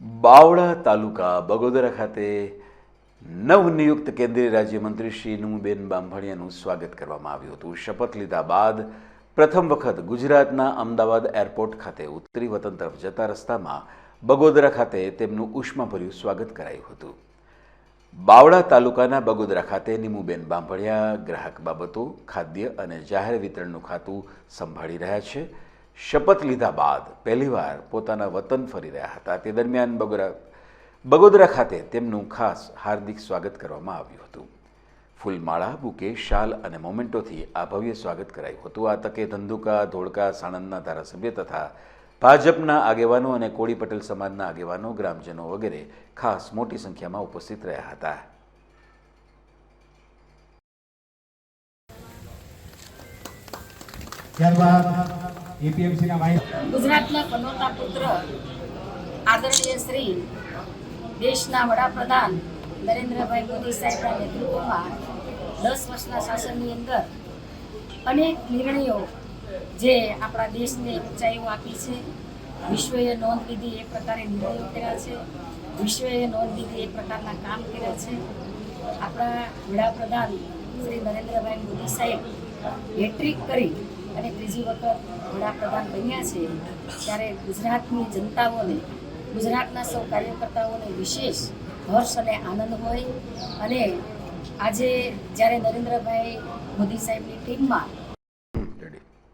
બાવળા તાલુકા બગોદરા ખાતે નવનિયુક્ત કેન્દ્રીય રાજ્યમંત્રી શ્રી નુમબેન બાંભણિયાનું સ્વાગત કરવામાં આવ્યું હતું. શપથ લીધા બાદ પ્રથમ વખત ગુજરાતના અમદાવાદ એરપોર્ટ ખાતે ઉત્તરી વતન તરફ જતા રસ્તામાં બગોદરા ખાતે તેમનું ઉષ્માભર્યું સ્વાગત કરાયું હતું. બાવળા તાલુકાના બગોદરા ખાતે નીમુબેન બાંભણિયા ગ્રાહક બાબતો, ખાદ્ય અને જાહેર વિતરણનું ખાતું સંભાળી રહ્યા છે. શપથ લીધા બાદ પહેલીવાર પોતાના વતન ફરી રહ્યા હતા. તે દરમિયાન બગોરા, બગોદરા ખાતે તેમનું ખાસ હાર્દિક સ્વાગત કરવામાં આવ્યું હતું. ફૂલમાળા, બુકે, શાલ અને મોમેન્ટોથી આ ભવ્ય સ્વાગત કરાયું હતું. આ તકે ધંધુકા, ધોળકા, સાણંદના ધારાસભ્ય તથા ભાજપના આગેવાનો અને કોળી પટેલ સમાજના આગેવાનો, ગ્રામજનો વગેરે ખાસ મોટી સંખ્યામાં ઉપસ્થિત રહ્યા હતા. ત્યારબાદ એપીએમસીના વાઇસ ગુજરાતના પનોતા પુત્ર આદરણીય શ્રી દેશના વડાપ્રધાન નરેન્દ્રભાઈ મોદી સાહેબના નેતૃત્વમાં દસ વર્ષના શાસનની અંદર અનેક નિર્ણયો જે આપણા દેશને ઊંચાઈઓ આપી છે. વિશ્વએ નોંધ લીધી એ પ્રકારે નિર્ણયો કર્યા છે. વિશ્વએ નોંધ લીધી એ પ્રકારના કામ કર્યા છે. આપણા વડાપ્રધાન શ્રી નરેન્દ્રભાઈ મોદી સાહેબ હેટ્રિક કરી અને ત્રીજી વખત વડાપ્રધાન બન્યા છે, ત્યારે ગુજરાતની જનતાઓને, ગુજરાતના સૌ કાર્યકર્તાઓને વિશેષ હર્ષ અને આનંદ હોય. અને આજે જ્યારે નરેન્દ્રભાઈ મોદી સાહેબની ટીમમાં